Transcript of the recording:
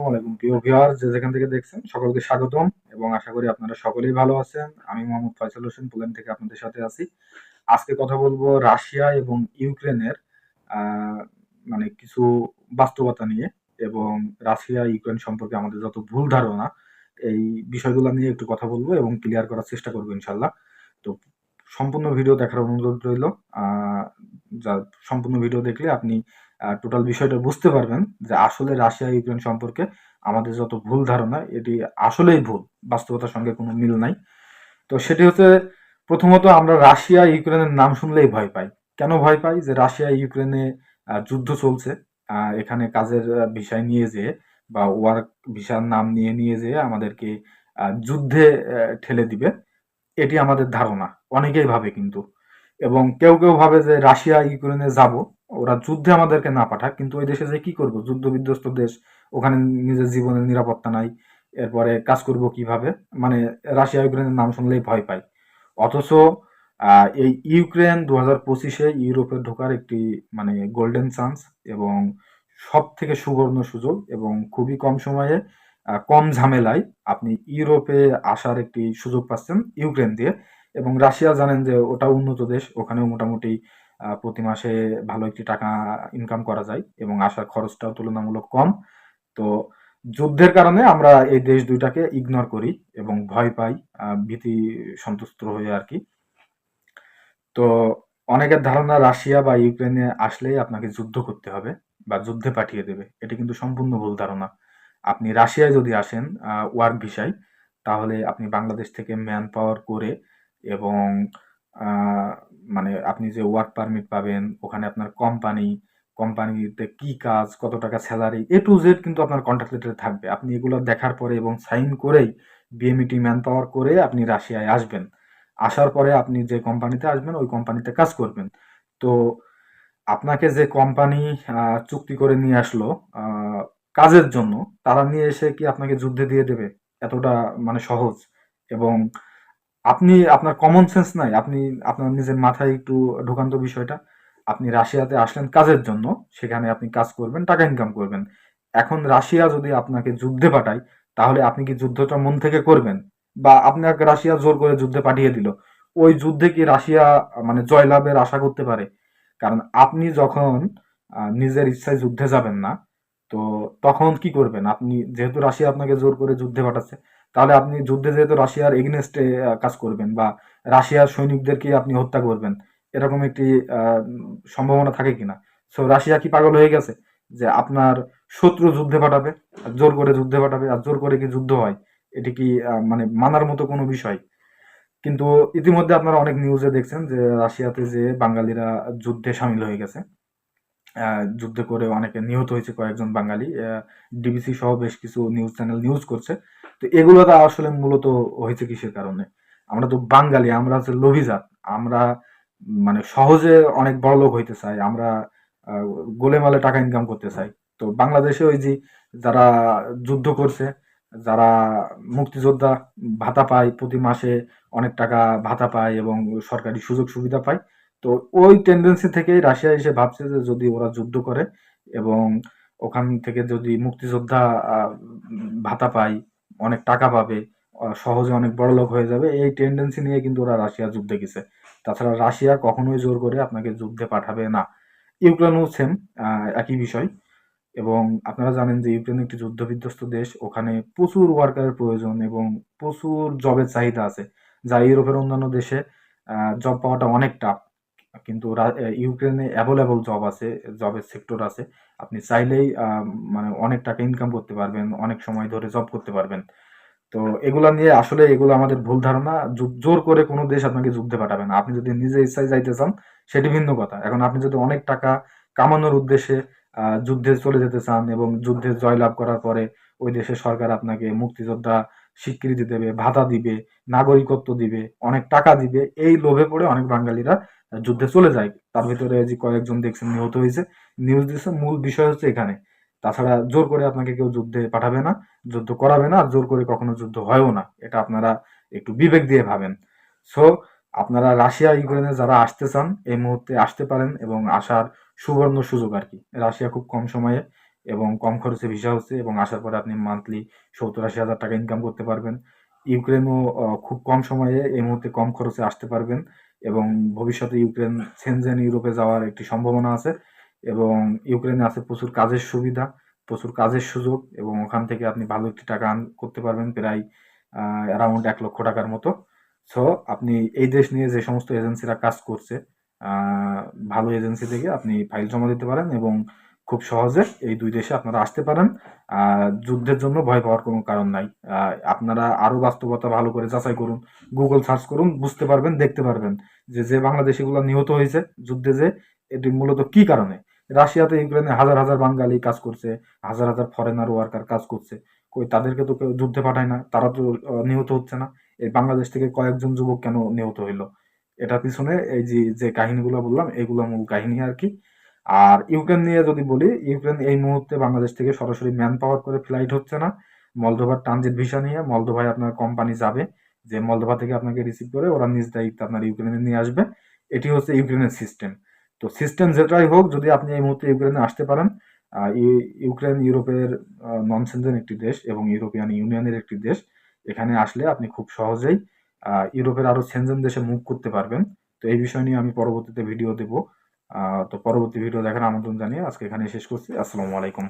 আসসালামাইকুম প্রিয় যেখান থেকে দেখছেন, সকলকে স্বাগতম এবং আশা করি আপনারা সকলেই ভালো আছেন। আমি মোহাম্মদ ফয়সাল হোসেন, পোল্যান্ড থেকে আপনাদের সাথে আছি। আজকে কথা বলব রাশিয়া এবং ইউক্রেনের মানে কিছু বাস্তবতা নিয়ে এবং রাশিয়া, ইউক্রেন সম্পর্কে আমাদের যত ভুল ধারণা, এই বিষয়গুলো নিয়ে একটু কথা বলব এবং ক্লিয়ার করার চেষ্টা করব ইনশাল্লাহ তো সম্পূর্ণ ভিডিও দেখার অনুরোধ রইল। সম্পূর্ণ ভিডিও দেখলে আপনি টোটাল বিষয়টা বুঝতে পারবেন যে আসলে রাশিয়া, ইউক্রেন সম্পর্কে আমাদের যত ভুল ধারণা, এটি আসলেই ভুল, বাস্তবতার সঙ্গে কোনো মিল নাই। তো সেটি হচ্ছে, প্রথমত আমরা রাশিয়া, ইউক্রেনের নাম শুনলেই ভয় পাই। কেন ভয় পাই? যে রাশিয়া, ইউক্রেনে যুদ্ধ চলছে এখানে কাজের বিষয় নিয়ে যেয়ে বা ওয়ার্ক ভিসার নাম নিয়ে নিয়ে যেয়ে আমাদেরকে যুদ্ধে ঠেলে দিবে, এটি আমাদের ধারণা। অনেকেই ভাবে কিন্তু। এবং কেউ কেউ ভাবে যে রাশিয়া, ইউক্রেনে যাব ওরা যুদ্ধে আমাদেরকে না পাঠাক, কিন্তু ওই দেশে যে কি করব? যুদ্ধ বিধ্বস্ত দেশ, ওখানে নিজের জীবনের নিরাপত্তা নাই, এরপরে কাজ করব কীভাবে? মানে রাশিয়া, ইউক্রেনের নাম শুনলেই ভয় পাই। অথচ এই ইউক্রেন দু হাজার পঁচিশে ইউরোপে ঢোকার একটি মানে গোল্ডেন চান্স এবং সব থেকে সুবর্ণ সুযোগ এবং খুবই কম সময়ে কম ঝামেলায় আপনি ইউরোপে আসার একটি সুযোগ পাচ্ছেন ইউক্রেন দিয়ে। এবং রাশিয়া জানেন যে ওটা উন্নত দেশ, ওখানেও মোটামুটি প্রতি মাসে ভালো একটি টাকা ইনকাম করা যায় এবং আসার খরচটাও তুলনামূলক কম। তো যুদ্ধের কারণে আমরা এই দেশ দুইটাকে ইগনোর করি এবং ভয় পাই ভীতি সন্তুষ্ট হয়ে আর কি। তো অনেকের ধারণা রাশিয়া বা ইউক্রেনে আসলেই আপনাকে যুদ্ধ করতে হবে বা যুদ্ধে পাঠিয়ে দেবে। এটি কিন্তু সম্পূর্ণ ভুল ধারণা। আপনি রাশিয়ায় যদি আসেন ওয়ার্ক ভিসায় তাহলে আপনি বাংলাদেশ থেকে ম্যান পাওয়ার করে এবং মানে আপনি যে ওয়ার্ক পারমিট পাবেন, ওখানে আপনার কোম্পানি কোম্পানিতে কি কাজ, কত টাকা স্যালারি এ টু জেড কিন্তু আপনার কন্ট্রাক্ট লেটারে থাকবে। আপনি এগুলো দেখার পরে এবং সাইন করেই বিএমইটি ম্যান পাওয়ার করে আপনি রাশিয়ায় আসবেন। আসার পরে আপনি যে কোম্পানিতে আসবেন, ওই কোম্পানিতে কাজ করবেন। তো আপনাকে যে কোম্পানি চুক্তি করে নিয়ে আসলো কাজের জন্য, তারা নিয়ে এসে কি আপনাকে যুদ্ধে দিয়ে দেবে? এতটা মানে সহজ। এবং আপনি, আপনার কমন সেন্স নাই, আপনি, আপনার নিজের মাথায় একটু ঢোকান্ত বিষয়টা। আপনি রাশিয়াতে আসলেন কাজের জন্য, সেখানে আপনি কাজ করবেন, টাকা ইনকাম করবেন। এখন রাশিয়া যদি আপনাকে যুদ্ধে পাঠায়, তাহলে আপনি কি যুদ্ধটা মন থেকে করবেন? বা আপনাকে রাশিয়া জোর করে যুদ্ধে পাঠিয়ে দিল। ওই যুদ্ধে কি রাশিয়া মানে জয়লাভের আশা করতে পারে? কারণ আপনি যখন নিজের ইচ্ছায় যুদ্ধে যাবেন না, তো তখন কি করবেন? আপনি, যেহেতু রাশিয়া আপনাকে জোর করে যুদ্ধে পাঠাচ্ছে তাহলে আপনি যুদ্ধে যেহেতু রাশিয়ার এগেনস্টে কাজ করবেন বা রাশিয়ার সৈনিকদেরকে আপনি হত্যা করবেন, এরকম একটি সম্ভাবনা থাকে কিনা? সো রাশিয়া কি পাগল হয়ে গেছে যে আপনার শত্রু যুদ্ধে পাঠাবে জোর করে যুদ্ধে পাঠাবে, আর জোর করে কি যুদ্ধ হয়? এটি কি মানে মানার মতো কোনো বিষয়? কিন্তু ইতিমধ্যে আপনারা অনেক নিউজে দেখছেন যে রাশিয়াতে যে বাঙালিরা যুদ্ধে সামিল হয়ে গেছে। যুদ্ধে করে অনেকে নিহত হয়েছে কয়েকজন বাঙালি। ডিবিসি সহ বেশ কিছু নিউজ চ্যানেল নিউজ করছে। তো এগুলো তো আসলে মূলত হয়েছে কিসের কারণে? আমরা তো বাঙালি, আমরা হচ্ছে লোভী জাত। আমরা মানে সহজে অনেক বড় লোক হইতে চাই। আমরা গোলেমালে টাকা ইনকাম করতে চাই। তো বাংলাদেশে ওই যে যারা যুদ্ধ করছে, যারা মুক্তিযোদ্ধা ভাতা পায়, প্রতি মাসে অনেক টাকা ভাতা পায় এবং সরকারি সুযোগ সুবিধা পায় তো ওই টেন্ডেন্সি থেকেই রাশিয়া এসে ভাবছে যে যদি ওরা যুদ্ধ করে এবং ওখান থেকে যদি মুক্তিযোদ্ধা ভাতা পায়, অনেক টাকা পাবে সহজে অনেক বড় লোক হয়ে যাবে, এই টেন্ডেন্সি নিয়ে কিন্তু ওরা রাশিয়া যুদ্ধে গেছে। তাছাড়া রাশিয়া কখনোই জোর করে আপনাকে যুদ্ধে পাঠাবে না। ইউক্রেনও সেম একই বিষয়। এবং আপনারা জানেন যে ইউক্রেন একটি যুদ্ধবিধ্বস্ত দেশ, ওখানে প্রচুর ওয়ার্কারের প্রয়োজন এবং প্রচুর জবের চাহিদা আছে। যা ইউরোপের অন্যান্য দেশে জব পাওয়াটা অনেক টাফ কিন্তু ইউক্রেনে অ্যাভেলেবল জব আছে জবের সেক্টর আছে। আপনি চাইলেই মানে অনেক টাকা ইনকাম করতে পারবেন, অনেক সময় ধরে জব করতে পারবেন। তো এগুলা নিয়ে আসলে এগুলো আমাদের ভুল ধারণা। জোর করে কোনো দেশ আপনাকে যুদ্ধে পাঠাবে না। আপনি যদি নিজে ইচ্ছায় যাইতে চান, সেটি ভিন্ন কথা। এখন আপনি যদি অনেক টাকা কামানোর উদ্দেশ্যে যুদ্ধে চলে যেতে চান এবং যুদ্ধে জয়লাভ করার পরে ওই দেশের সরকার আপনাকে মুক্তিযোদ্ধা স্বীকৃতি দেবে, ভাতা দিবে, নাগরিকত্ব দিবে, অনেক টাকা দিবে, এই লোভে পড়ে অনেক বাঙালিরা যুদ্ধে চলে যায়। তার ভিতরে যে কয়েকজন দেখছেন, নিহত হয়েছে। নিউজ দিচ্ছে মূল বিষয় হচ্ছে এখানে। তাছাড়া জোর করে আপনাকে কেউ যুদ্ধে পাঠাবে না, যুদ্ধ করাবে না, আর জোর করে কখনো যুদ্ধ হয়ও না। এটা আপনারা একটু বিবেক দিয়ে ভাবেন। সো আপনারা রাশিয়া, ইউক্রেনে যারা আসতে চান, এই মুহূর্তে আসতে পারেন এবং আসার সুবর্ণ সুযোগ আর কি। রাশিয়া খুব কম সময়ে এবং কম খরচে ভিসা হচ্ছে এবং আসার পরে আপনি মান্থলি সত্তর আশি হাজার টাকা ইনকাম করতে পারবেন। ইউক্রেনও খুব কম সময়ে এই মুহূর্তে কম খরচে আসতে পারবেন এবং ভবিষ্যতে ইউক্রেন সেনজেন ইউরোপে যাওয়ার একটি সম্ভাবনা আছে এবং ইউক্রেনে আছে প্রচুর কাজের সুবিধা, প্রচুর কাজের সুযোগ এবং ওখান থেকে আপনি ভালো একটি টাকা আর্ন করতে পারবেন প্রায় অ্যারাউন্ড এক লক্ষ টাকার মতো। সো আপনি এই দেশ নিয়ে যে সমস্ত এজেন্সিরা কাজ করছে ভালো এজেন্সি থেকে আপনি ফাইল জমা দিতে পারেন এবং খুব সহজে এই দুই দেশে আপনারা আসতে পারেন। যুদ্ধের জন্য ভয় পাওয়ার কোনো কারণ নাই। আপনারা আরও বাস্তবতা ভালো করে যাচাই করুন গুগল সার্চ করুন, বুঝতে পারবেন, দেখতে পারবেন যে যে বাংলাদেশিগুলো নিহত হয়েছে যুদ্ধে যে, এটি মূলত কি কারণে? রাশিয়াতে ইউক্রেনে হাজার হাজার বাঙালি কাজ করছে, হাজার হাজার ফরেনার ওয়ার্কার কাজ করছে। কই, তাদেরকে তো কেউ যুদ্ধে পাঠায় না, তারা তো নিহত হচ্ছে না। এই বাংলাদেশ থেকে কয়েকজন যুবক কেন নিহত হইল? এটার পিছনে এই যে যে কাহিনীগুলো বললাম, এগুলো মূল কাহিনী আর কি। আর ইউক্রেন নিয়ে যদি বলি, ইউক্রেন এই মুহূর্তে বাংলাদেশ থেকে সরাসরি ম্যান পাওয়ার করে ফ্লাইট হচ্ছে না। মলদোভার ট্রানজিট ভিসা নিয়ে মলদোভায় আপনার কোম্পানি যাবে, যে মলদোভা থেকে আপনাকে রিসিভ করে ওরা নিজ দায়িত্বে আপনার ইউক্রেনে নিয়ে আসবে। এটি হচ্ছে ইউক্রেনের সিস্টেম তো সিস্টেম যেটাই হোক, যদি আপনি এই মুহূর্তে ইউক্রেনে আসতে পারেন ইউক্রেন ইউরোপের নন সেনজেন একটি দেশ এবং ইউরোপিয়ান ইউনিয়নের একটি দেশ, এখানে আসলে আপনি খুব সহজেই ইউরোপের আরও সেনজেন দেশে মুভ করতে পারবেন। তো এই বিষয় নিয়ে আমি পরবর্তীতে ভিডিও দেব। তো পরবর্তী ভিডিও দেখার আমন্ত্রণ জানিয়ে আজকে এখানে শেষ করছি। আসসালামু আলাইকুম।